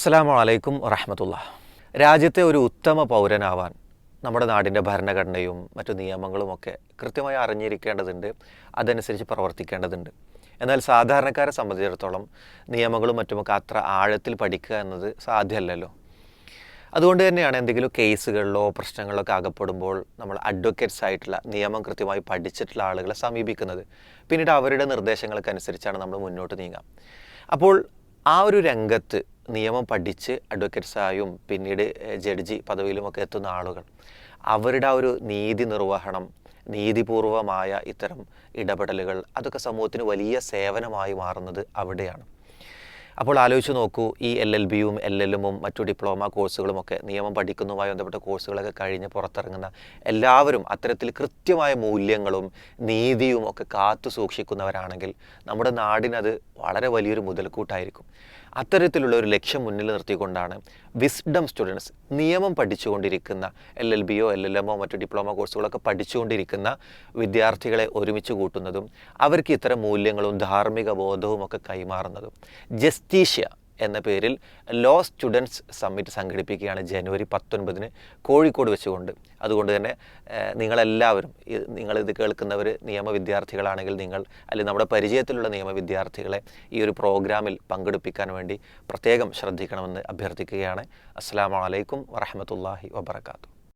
അസ്സലാമു അലൈക്കും വറഹമത്തുള്ള രാജ്യത്തെ ഒരു ഉത്തമ പൗരനാവാൻ നമ്മുടെ നാടിന്റെ ഭരണഘടനയും മറ്റു നിയമങ്ങളുമൊക്കെ കൃത്യമായി അറിഞ്ഞിരിക്കേണ്ടതുണ്ട് അതനുസരിച്ച് പ്രവർത്തിക്കേണ്ടതുണ്ട്. എന്നാൽ സാധാരണക്കാരെ സംബന്ധിച്ചിടത്തോളം നിയമങ്ങളും മറ്റുമൊക്കെ അത്ര ആഴത്തിൽ പഠിക്കുക എന്നത് സാധ്യമല്ലല്ലോ. അതുകൊണ്ട് തന്നെയാണ് എന്തെങ്കിലും കേസുകളിലോ പ്രശ്നങ്ങളിലോ ഒക്കെ അകപ്പെടുമ്പോൾ നമ്മൾ അഡ്വക്കേറ്റ്സ് ആയിട്ടുള്ള നിയമം കൃത്യമായി പഠിച്ചിട്ടുള്ള ആളുകളെ സമീപിക്കുന്നത്. പിന്നീട് അവരുടെ നിർദ്ദേശങ്ങൾക്കനുസരിച്ചാണ് നമ്മൾ മുന്നോട്ട് നീങ്ങുക അപ്പോൾ ആ ഒരു രംഗത്ത് നിയമം പഠിച്ച് അഡ്വക്കേറ്റ്സായും പിന്നീട് ജഡ്ജി പദവിയിലുമൊക്കെ എത്തുന്ന ആളുകൾ അവരുടെ ആ ഒരു നീതി നിർവഹണം നീതിപൂർവമായ ഇത്തരം ഇടപെടലുകൾ അതൊക്കെ സമൂഹത്തിന് വലിയ സേവനമായി മാറുന്നത് അവിടെയാണ്. അപ്പോൾ ആലോചിച്ച് നോക്കൂ ഈ എൽ എൽ ബിയും എൽ എമ്മും മറ്റു ഡിപ്ലോമ കോഴ്സുകളുമൊക്കെ നിയമം പഠിക്കുന്നതുമായി ബന്ധപ്പെട്ട കോഴ്സുകളൊക്കെ കഴിഞ്ഞ് പുറത്തിറങ്ങുന്ന എല്ലാവരും അത്തരത്തിൽ കൃത്യമായ മൂല്യങ്ങളും നീതിയും ഒക്കെ കാത്തു സൂക്ഷിക്കുന്നവരാണെങ്കിൽ നമ്മുടെ നാടിനത് വളരെ വലിയൊരു മുതൽക്കൂട്ടായിരിക്കും. അത്തരത്തിലുള്ള ഒരു ലക്ഷ്യം മുന്നിൽ നിർത്തിക്കൊണ്ടാണ് വിസ്ഡം സ്റ്റുഡൻസ് നിയമം പഠിച്ചുകൊണ്ടിരിക്കുന്ന എൽ എൽ ബിയോ എൽ എൽ എമ്മോ മറ്റു ഡിപ്ലോമ കോഴ്സുകളൊക്കെ പഠിച്ചുകൊണ്ടിരിക്കുന്ന വിദ്യാർത്ഥികളെ ഒരുമിച്ച് കൂട്ടുന്നതും അവർക്ക് ഇത്തരം മൂല്യങ്ങളും ധാർമ്മിക ബോധവും ഒക്കെ കൈമാറുന്നതും. ജസ്റ്റീഷ്യ എന്ന പേരിൽ ലോ സ്റ്റുഡൻസ് സമ്മിറ്റ് സംഘടിപ്പിക്കുകയാണ് ജനുവരി പത്തൊൻപതിന് കോഴിക്കോട് വെച്ചുകൊണ്ട്. അതുകൊണ്ട് തന്നെ നിങ്ങളെല്ലാവരും നിങ്ങളിത് കേൾക്കുന്നവർ നിയമ വിദ്യാർത്ഥികളാണെങ്കിൽ നിങ്ങൾ അല്ലെങ്കിൽ നമ്മുടെ പരിചയത്തിലുള്ള നിയമ വിദ്യാർത്ഥികളെ ഈ ഒരു പ്രോഗ്രാമിൽ പങ്കെടുപ്പിക്കാൻ വേണ്ടി പ്രത്യേകം ശ്രദ്ധിക്കണമെന്ന് അഭ്യർത്ഥിക്കുകയാണ്. അസ്സാം വലൈക്കും വറഹമത്തല്ലാഹി വബർക്കാത്തു